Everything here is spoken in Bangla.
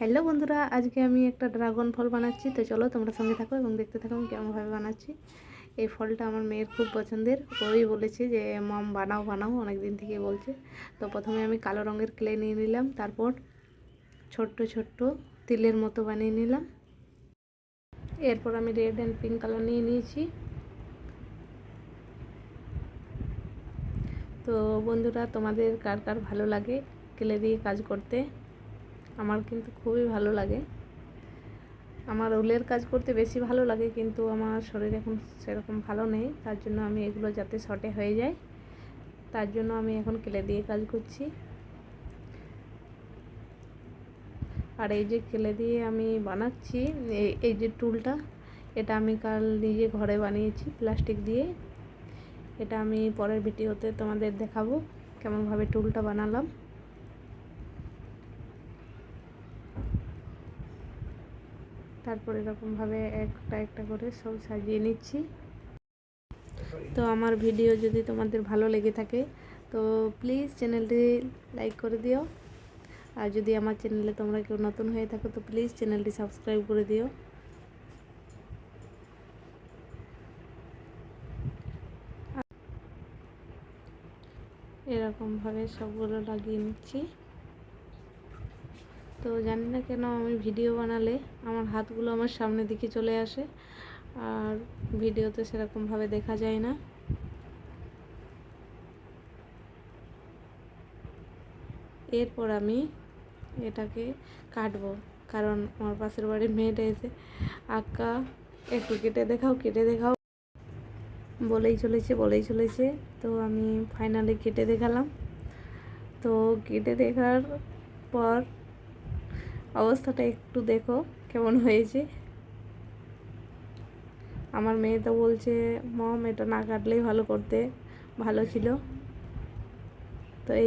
হ্যালো বন্ধুরা, আজকে আমি একটা ড্রাগন ফল বানাচ্ছি। তো চলো তোমরা সঙ্গে থাকো এবং দেখতে থাকো আমি কেমনভাবে বানাচ্ছি। এই ফলটা আমার মেয়ের খুব পছন্দের। ওই বলেছে যে, মাম, বানাও বানাও। অনেক দিন থেকে বলছে। তো প্রথমে আমি কালো রঙের ক্লে নিয়ে নিলাম, তারপর ছোট্ট ছোট্ট তিলের মতো বানিয়ে নিলাম। এরপর আমি রেড অ্যান্ড পিঙ্ক কালার নিয়ে নিয়েছি। তো বন্ধুরা, তোমাদের কার কার ভালো লাগে ক্লে দিয়ে কাজ করতে? আমার কিন্তু খুবই ভালো লাগে। আমার উলের কাজ করতে বেশি ভালো লাগে, কিন্তু আমার শরীর এখন সেরকম ভালো নেই, তার জন্য আমি এগুলো যাতে শর্টে হয়ে যায়, তার জন্য আমি এখন কেলে দিয়ে কাজ করছি। আর এই যে কেলে দিয়ে আমি বানাচ্ছি এই যে টুলটা, এটা আমি কাল নিজে ঘরে বানিয়েছি প্লাস্টিক দিয়ে। এটা আমি পরের ভিডিওতে তোমাদের দেখাবো, কেমনভাবে টুলটা বানালাম। তারপর এরকমভাবে একটা একটা করে সব সাজিয়ে নিচ্ছি। তো আমার ভিডিও যদি তোমাদের ভালো লেগে থাকে, তো প্লিজ চ্যানেলটি লাইক করে দিও। আর যদি আমার চ্যানেলে তোমরা কেউ নতুন হয়ে থাকো, তো প্লিজ চ্যানেলটি সাবস্ক্রাইব করে দিও। এরকমভাবে সবগুলো লাগিয়ে নিচ্ছি। তো জানি না কেন আমি ভিডিও বানালে আমার হাতগুলো আমার সামনের দিকে চলে আসে, আর ভিডিওতে সেরকমভাবে দেখা যায় না। এরপর আমি এটাকে কাটবো, কারণ আমার পাশের বাড়ির মেয়েটা এসে আঁকা একটু কেটে দেখাও কেটে দেখাও। বলেই চলেছে বলেই চলেছে। তো আমি ফাইনালি কেটে দেখালাম। তো কেটে দেখার পর অবস্থাটা একটু দেখো কেমন হয়েছে। আমার মেয়ে তো বলছে, মম, এটা না কাটলেই ভালো করতে। ভালো ছিল। তো এই